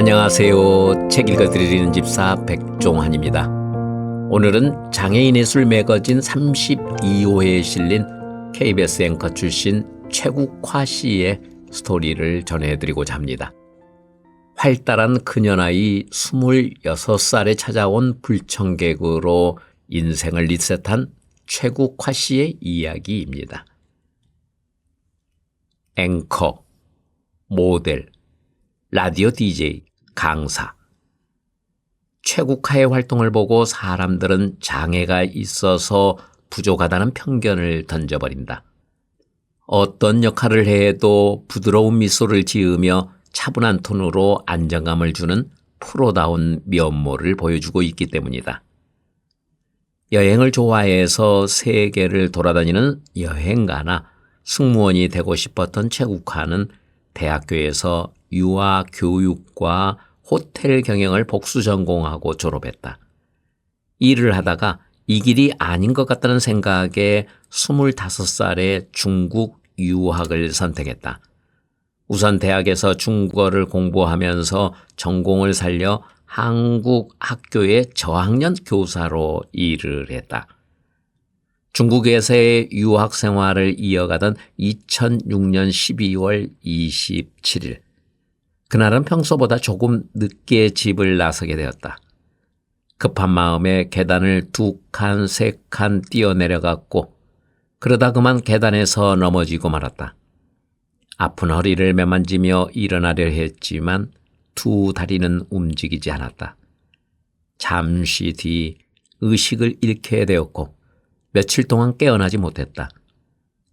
안녕하세요. 책 읽어드리는 집사 백종환입니다. 오늘은 장애인의 술 매거진 32호에 실린 KBS 앵커 출신 최국화 씨의 스토리를 전해드리고자 합니다. 활달한 그녀나이 26살에 찾아온 불청객으로 인생을 리셋한 최국화 씨의 이야기입니다. 앵커, 모델, 라디오 DJ, 강사. 최국화의 활동을 보고 사람들은 장애가 있어서 부족하다는 편견을 던져버린다. 어떤 역할을 해도 부드러운 미소를 지으며 차분한 톤으로 안정감을 주는 프로다운 면모를 보여주고 있기 때문이다. 여행을 좋아해서 세계를 돌아다니는 여행가나 승무원이 되고 싶었던 최국화는 대학교에서 유아 교육과 호텔 경영을 복수 전공하고 졸업했다. 일을 하다가 이 길이 아닌 것 같다는 생각에 25살에 중국 유학을 선택했다. 우선 대학에서 중국어를 공부하면서 전공을 살려 한국 학교의 저학년 교사로 일을 했다. 중국에서의 유학 생활을 이어가던 2006년 12월 27일. 그날은 평소보다 조금 늦게 집을 나서게 되었다. 급한 마음에 계단을 두 칸, 세 칸 뛰어내려갔고, 그러다 그만 계단에서 넘어지고 말았다. 아픈 허리를 매만지며 일어나려 했지만 두 다리는 움직이지 않았다. 잠시 뒤 의식을 잃게 되었고, 며칠 동안 깨어나지 못했다.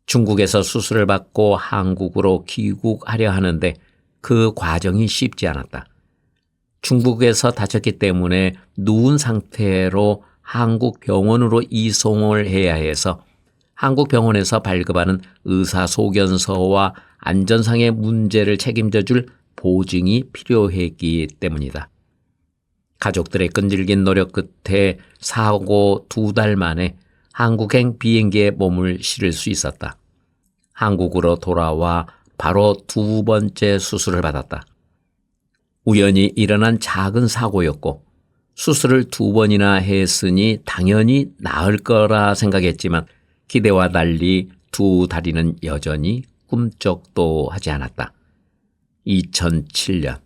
중국에서 수술을 받고 한국으로 귀국하려 하는데 그 과정이 쉽지 않았다. 중국에서 다쳤기 때문에 누운 상태로 한국 병원으로 이송을 해야 해서 한국 병원에서 발급하는 의사 소견서와 안전상의 문제를 책임져 줄 보증이 필요했기 때문이다. 가족들의 끈질긴 노력 끝에 사고 두 달 만에 한국행 비행기에 몸을 실을 수 있었다. 한국으로 돌아와 바로 두 번째 수술을 받았다. 우연히 일어난 작은 사고였고 수술을 두 번이나 했으니 당연히 나을 거라 생각했지만 기대와 달리 두 다리는 여전히 꿈쩍도 하지 않았다. 2007년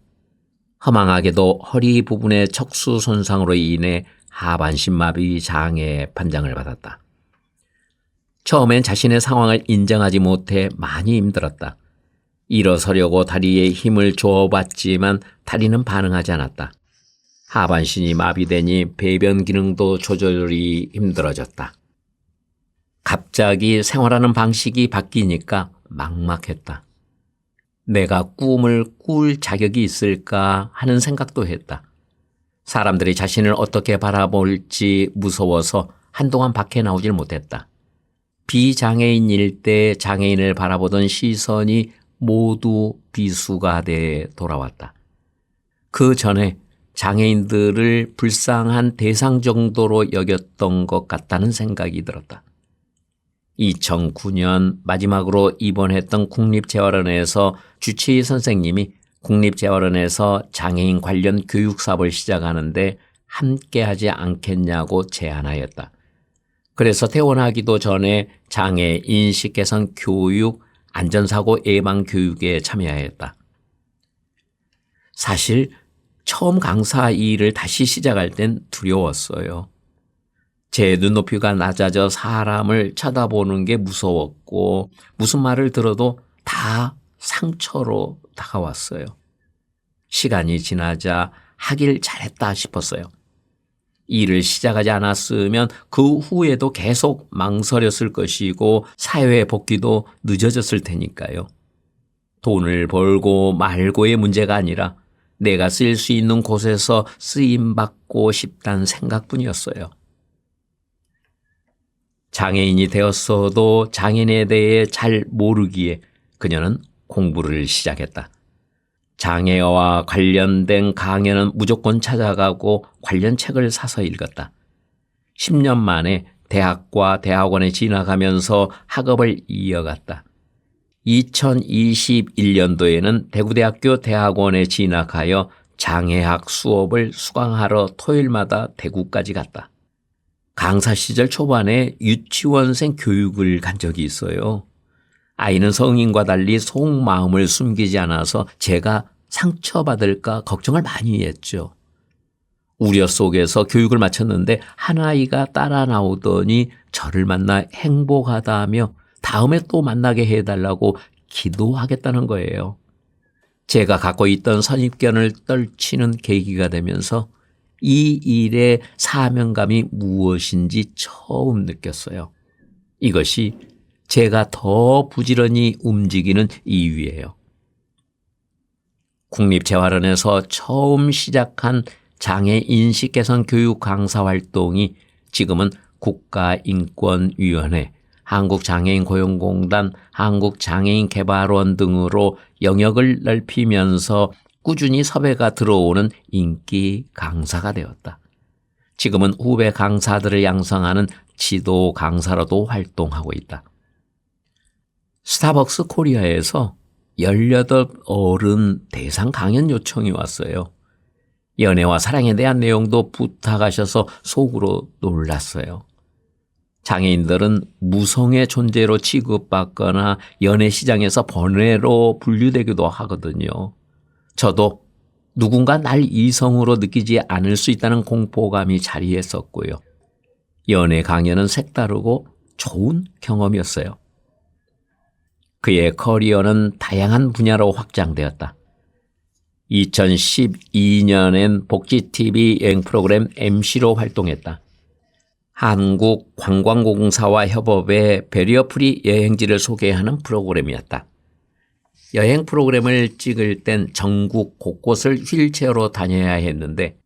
허망하게도 허리 부분의 척수 손상으로 인해 하반신 마비 장애 판정을 받았다. 처음엔 자신의 상황을 인정하지 못해 많이 힘들었다. 일어서려고 다리에 힘을 줘봤지만 다리는 반응하지 않았다. 하반신이 마비되니 배변 기능도 조절이 힘들어졌다. 갑자기 생활하는 방식이 바뀌니까 막막했다. 내가 꿈을 꿀 자격이 있을까 하는 생각도 했다. 사람들이 자신을 어떻게 바라볼지 무서워서 한동안 밖에 나오질 못했다. 비장애인일 때 장애인을 바라보던 시선이 모두 비수가 돼 돌아왔다. 그 전에 장애인들을 불쌍한 대상 정도로 여겼던 것 같다는 생각이 들었다. 2009년 마지막으로 입원했던 국립재활원에서 주치의 선생님이 국립재활원에서 장애인 관련 교육 사업을 시작하는데 함께 하지 않겠냐고 제안하였다. 그래서 퇴원하기도 전에 장애 인식 개선 교육, 안전사고 예방 교육에 참여하였다. 사실 처음 강사 일을 다시 시작할 땐 두려웠어요. 제 눈높이가 낮아져 사람을 쳐다보는 게 무서웠고 무슨 말을 들어도 다 상처로 다가왔어요. 시간이 지나자 하길 잘했다 싶었어요. 일을 시작하지 않았으면 그 후에도 계속 망설였을 것이고 사회에 복귀도 늦어졌을 테니까요. 돈을 벌고 말고의 문제가 아니라 내가 쓸 수 있는 곳에서 쓰임받고 싶다는 생각뿐이었어요. 장애인이 되었어도 장애인에 대해 잘 모르기에 그녀는 공부를 시작했다. 장애와 관련된 강연은 무조건 찾아가고 관련 책을 사서 읽었다. 10년 만에 대학과 대학원에 진학하면서 학업을 이어갔다. 2021년도에는 대구대학교 대학원에 진학하여 장애학 수업을 수강하러 토요일마다 대구까지 갔다. 강사 시절 초반에 유치원생 교육을 간 적이 있어요. 아이는 성인과 달리 속마음을 숨기지 않아서 제가 상처받을까 걱정을 많이 했죠. 우려 속에서 교육을 마쳤는데 한 아이가 따라 나오더니 저를 만나 행복하다며 다음에 또 만나게 해달라고 기도하겠다는 거예요. 제가 갖고 있던 선입견을 떨치는 계기가 되면서 이 일의 사명감이 무엇인지 처음 느꼈어요. 이것이 제가 더 부지런히 움직이는 이유예요. 국립재활원에서 처음 시작한 장애 인식 개선 교육 강사 활동이 지금은 국가인권위원회, 한국장애인 고용공단, 한국장애인 개발원 등으로 영역을 넓히면서 꾸준히 섭외가 들어오는 인기 강사가 되었다. 지금은 후배 강사들을 양성하는 지도 강사로도 활동하고 있다. 스타벅스 코리아에서 18 어른 대상 강연 요청이 왔어요. 연애와 사랑에 대한 내용도 부탁하셔서 속으로 놀랐어요. 장애인들은 무성의 존재로 취급받거나 연애 시장에서 번외로 분류되기도 하거든요. 저도 누군가 날 이성으로 느끼지 않을 수 있다는 공포감이 자리했었고요. 연애 강연은 색다르고 좋은 경험이었어요. 그의 커리어는 다양한 분야로 확장되었다. 2012년엔 복지TV 여행 프로그램 MC로 활동했다. 한국관광공사와 협업해 베리어프리 여행지를 소개하는 프로그램이었다. 여행 프로그램을 찍을 땐 전국 곳곳을 휠체어로 다녀야 했는데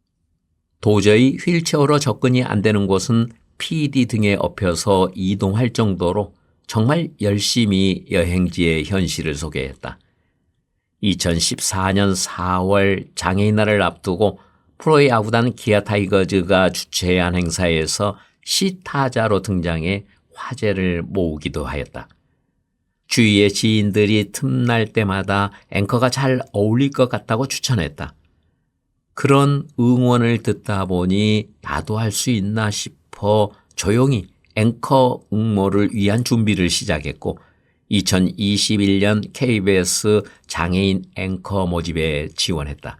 도저히 휠체어로 접근이 안 되는 곳은 PD 등에 업혀서 이동할 정도로 정말 열심히 여행지의 현실을 소개했다. 2014년 4월 장애인 날을 앞두고 프로의 야구단 기아 타이거즈가 주최한 행사에서 시타자로 등장해 화제를 모으기도 하였다. 주위의 지인들이 틈날 때마다 앵커가 잘 어울릴 것 같다고 추천했다. 그런 응원을 듣다 보니 나도 할 수 있나 싶어 조용히 앵커 응모를 위한 준비를 시작했고 2021년 KBS 장애인 앵커 모집에 지원했다.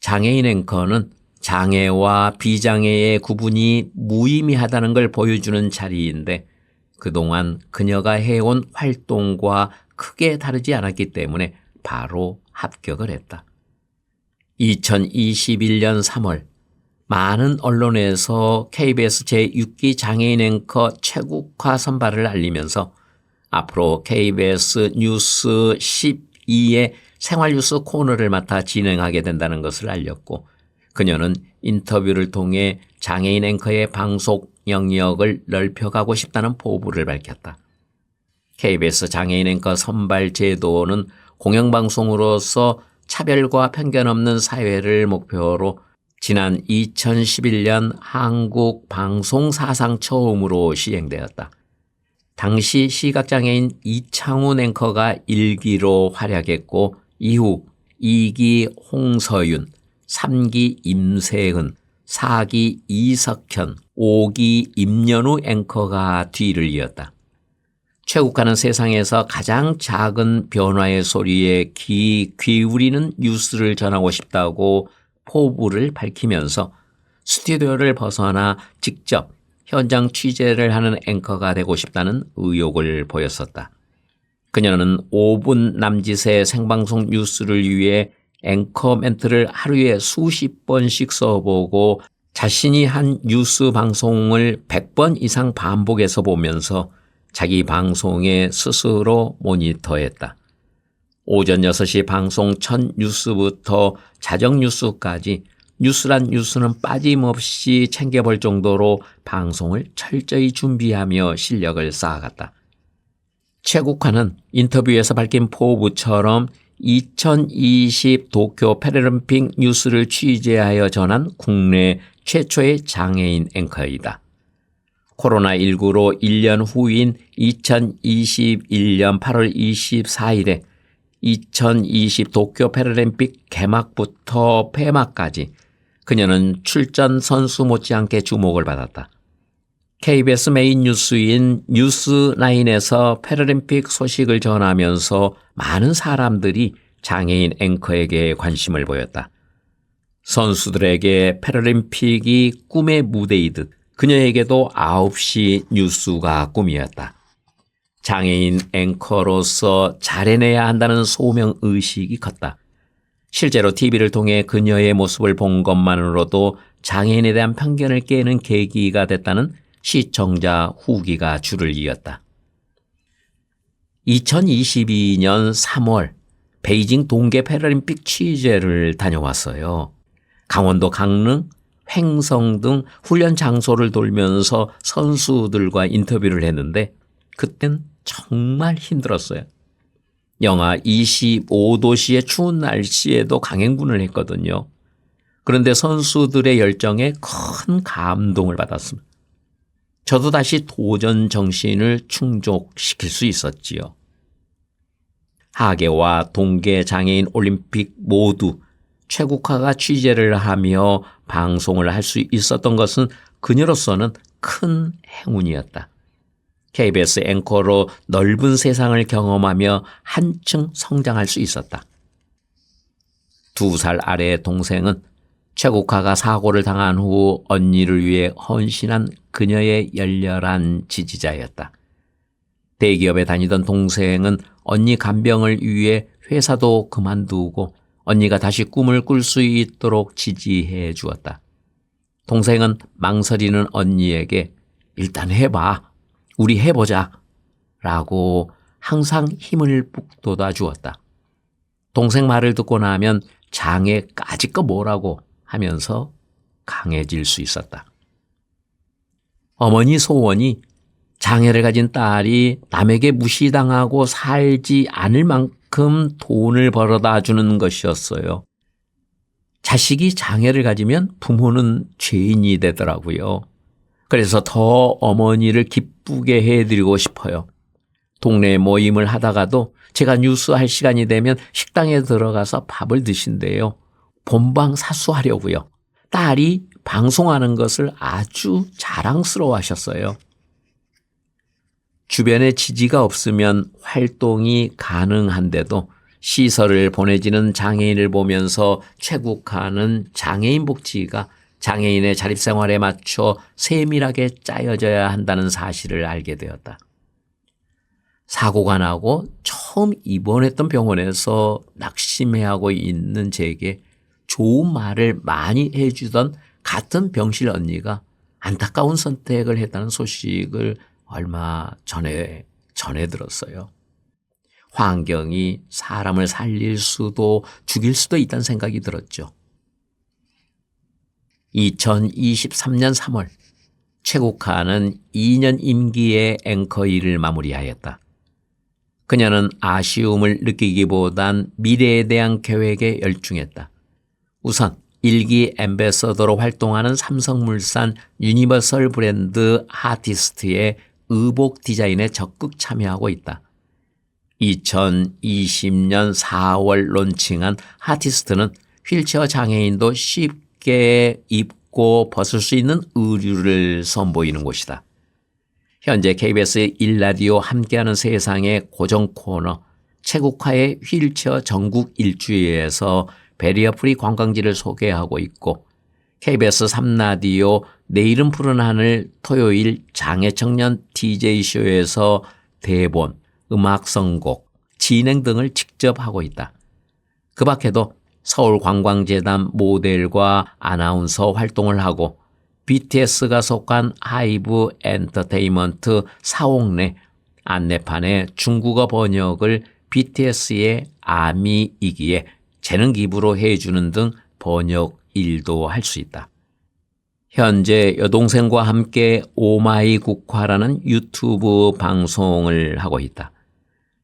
장애인 앵커는 장애와 비장애의 구분이 무의미하다는 걸 보여주는 자리인데 그동안 그녀가 해온 활동과 크게 다르지 않았기 때문에 바로 합격을 했다. 2021년 3월 많은 언론에서 KBS 제6기 장애인 앵커 최국화 선발을 알리면서 앞으로 KBS 뉴스 12의 생활뉴스 코너를 맡아 진행하게 된다는 것을 알렸고 그녀는 인터뷰를 통해 장애인 앵커의 방송 영역을 넓혀가고 싶다는 포부를 밝혔다. KBS 장애인 앵커 선발 제도는 공영방송으로서 차별과 편견 없는 사회를 목표로 지난 2011년 한국 방송 사상 처음으로 시행되었다. 당시 시각장애인 이창훈 앵커가 1기로 활약했고 이후 2기 홍서윤, 3기 임세은, 4기 이석현, 5기 임연우 앵커가 뒤를 이었다. 최국화는 세상에서 가장 작은 변화의 소리에 귀 기울이는 뉴스를 전하고 싶다고 포부를 밝히면서 스튜디오를 벗어나 직접 현장 취재를 하는 앵커가 되고 싶다는 의욕을 보였었다. 그녀는 5분 남짓의 생방송 뉴스를 위해 앵커 멘트를 하루에 수십 번씩 써보고 자신이 한 뉴스 방송을 100번 이상 반복해서 보면서 자기 방송에 스스로 모니터했다. 오전 6시 방송 첫 뉴스부터 자정 뉴스까지 뉴스란 뉴스는 빠짐없이 챙겨볼 정도로 방송을 철저히 준비하며 실력을 쌓아갔다. 최국화는 인터뷰에서 밝힌 포부처럼 2020 도쿄 패럴림픽 뉴스를 취재하여 전한 국내 최초의 장애인 앵커이다. 코로나19로 1년 후인 2021년 8월 24일에 2020 도쿄 패럴림픽 개막부터 폐막까지 그녀는 출전 선수 못지않게 주목을 받았다. KBS 메인 뉴스인 뉴스9에서 패럴림픽 소식을 전하면서 많은 사람들이 장애인 앵커에게 관심을 보였다. 선수들에게 패럴림픽이 꿈의 무대이듯 그녀에게도 9시 뉴스가 꿈이었다. 장애인 앵커로서 잘해내야 한다는 소명 의식이 컸다. 실제로 TV를 통해 그녀의 모습을 본 것만으로도 장애인에 대한 편견을 깨는 계기가 됐다는 시청자 후기가 줄을 이었다. 2022년 3월 베이징 동계 패럴림픽 취재를 다녀왔어요. 강원도 강릉, 횡성 등 훈련 장소를 돌면서 선수들과 인터뷰를 했는데 그땐 정말 힘들었어요. 영하 25도씨의 추운 날씨에도 강행군을 했거든요. 그런데 선수들의 열정에 큰 감동을 받았습니다. 저도 다시 도전 정신을 충족시킬 수 있었지요. 하계와 동계 장애인 올림픽 모두 최국화가 취재를 하며 방송을 할 수 있었던 것은 그녀로서는 큰 행운이었다. KBS 앵커로 넓은 세상을 경험하며 한층 성장할 수 있었다. 두 살 아래의 동생은 최국화가 사고를 당한 후 언니를 위해 헌신한 그녀의 열렬한 지지자였다. 대기업에 다니던 동생은 언니 간병을 위해 회사도 그만두고 언니가 다시 꿈을 꿀 수 있도록 지지해 주었다. 동생은 망설이는 언니에게 일단 해봐. 우리 해보자. 라고 항상 힘을 북돋아 주었다. 동생 말을 듣고 나면 장애까지 거 뭐라고 하면서 강해질 수 있었다. 어머니 소원이 장애를 가진 딸이 남에게 무시당하고 살지 않을 만큼 돈을 벌어다 주는 것이었어요. 자식이 장애를 가지면 부모는 죄인이 되더라고요. 그래서 더 어머니를 기쁘게 해드리고 싶어요. 동네 모임을 하다가도 제가 뉴스 할 시간이 되면 식당에 들어가서 밥을 드신대요. 본방 사수하려고요. 딸이 방송하는 것을 아주 자랑스러워 하셨어요. 주변에 지지가 없으면 활동이 가능한데도 시설을 보내지는 장애인을 보면서 최국화는 장애인 복지가 장애인의 자립생활에 맞춰 세밀하게 짜여져야 한다는 사실을 알게 되었다. 사고가 나고 처음 입원했던 병원에서 낙심해하고 있는 제게 좋은 말을 많이 해주던 같은 병실 언니가 안타까운 선택을 했다는 소식을 얼마 전에 전해 들었어요. 환경이 사람을 살릴 수도 죽일 수도 있다는 생각이 들었죠. 2023년 3월 최국화는 2년 임기의 앵커 일을 마무리하였다. 그녀는 아쉬움을 느끼기보단 미래에 대한 계획에 열중했다. 우선 일기 엠베서더로 활동하는 삼성물산 유니버설 브랜드 하티스트의 의복 디자인에 적극 참여하고 있다. 2020년 4월 론칭한 하티스트는 휠체어 장애인도 쉽게 입고 벗을 수 있는 의류를 선보이는 곳이다. 현재 KBS 1라디오 함께하는 세상의 고정 코너 최국화의 휠체어 전국 일주에서 베리어프리 관광지를 소개하고 있고 KBS 3라디오 내일은 푸른 하늘 토요일 장애청년 DJ쇼에서 대본, 음악 선곡, 진행 등을 직접 하고 있다. 그 밖에도 서울관광재단 모델과 아나운서 활동을 하고 BTS가 속한 하이브 엔터테인먼트 사옥내 안내판에 중국어 번역을 BTS의 아미이기에 재능 기부로 해주는 등 번역 일도 할 수 있다. 현재 여동생과 함께 오마이 국화라는 유튜브 방송을 하고 있다.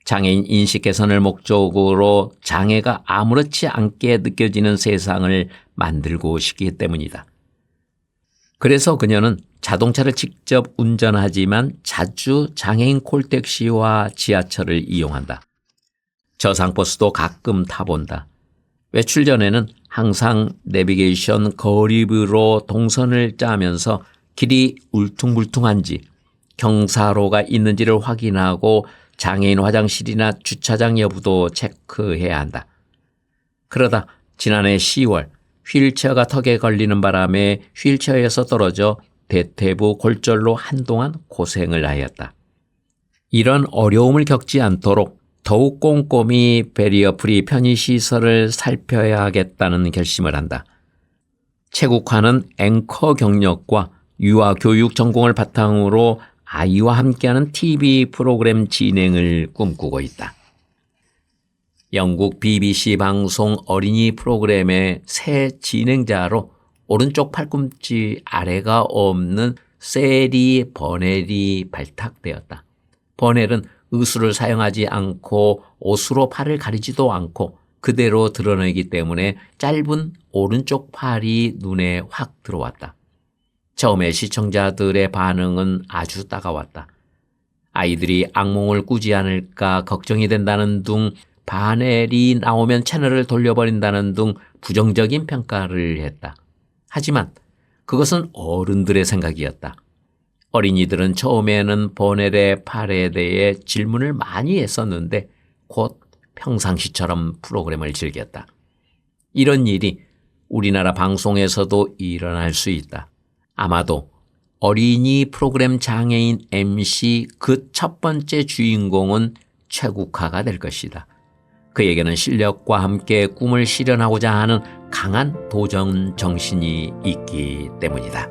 장애인 인식 개선을 목적으로 장애가 아무렇지 않게 느껴지는 세상을 만들고 싶기 때문이다. 그래서 그녀는 자동차를 직접 운전하지만 자주 장애인 콜택시와 지하철을 이용한다. 저상버스도 가끔 타본다. 외출 전에는 항상 내비게이션 거리부로 동선을 짜면서 길이 울퉁불퉁한지 경사로가 있는지를 확인하고 장애인 화장실이나 주차장 여부도 체크해야 한다. 그러다 지난해 10월 휠체어가 턱에 걸리는 바람에 휠체어에서 떨어져 대퇴부 골절로 한동안 고생을 하였다. 이런 어려움을 겪지 않도록 더욱 꼼꼼히 베리어 프리 편의시설을 살펴야 하겠다는 결심을 한다. 체국화는 앵커 경력과 유아 교육 전공을 바탕으로 아이와 함께하는 TV 프로그램 진행을 꿈꾸고 있다. 영국 BBC 방송 어린이 프로그램의 새 진행자로 오른쪽 팔꿈치 아래가 없는 세리 버넬이 발탁되었다. 버넬은 의수를 사용하지 않고 옷으로 팔을 가리지도 않고 그대로 드러내기 때문에 짧은 오른쪽 팔이 눈에 확 들어왔다. 처음에 시청자들의 반응은 아주 따가웠다. 아이들이 악몽을 꾸지 않을까 걱정이 된다는 둥 바넬이 나오면 채널을 돌려버린다는 등 부정적인 평가를 했다. 하지만 그것은 어른들의 생각이었다. 어린이들은 처음에는 버넬의 팔에 대해 질문을 많이 했었는데 곧 평상시처럼 프로그램을 즐겼다. 이런 일이 우리나라 방송에서도 일어날 수 있다. 아마도 어린이 프로그램 장애인 MC 그 첫 번째 주인공은 최국화가 될 것이다. 그에게는 실력과 함께 꿈을 실현하고자 하는 강한 도전 정신이 있기 때문이다.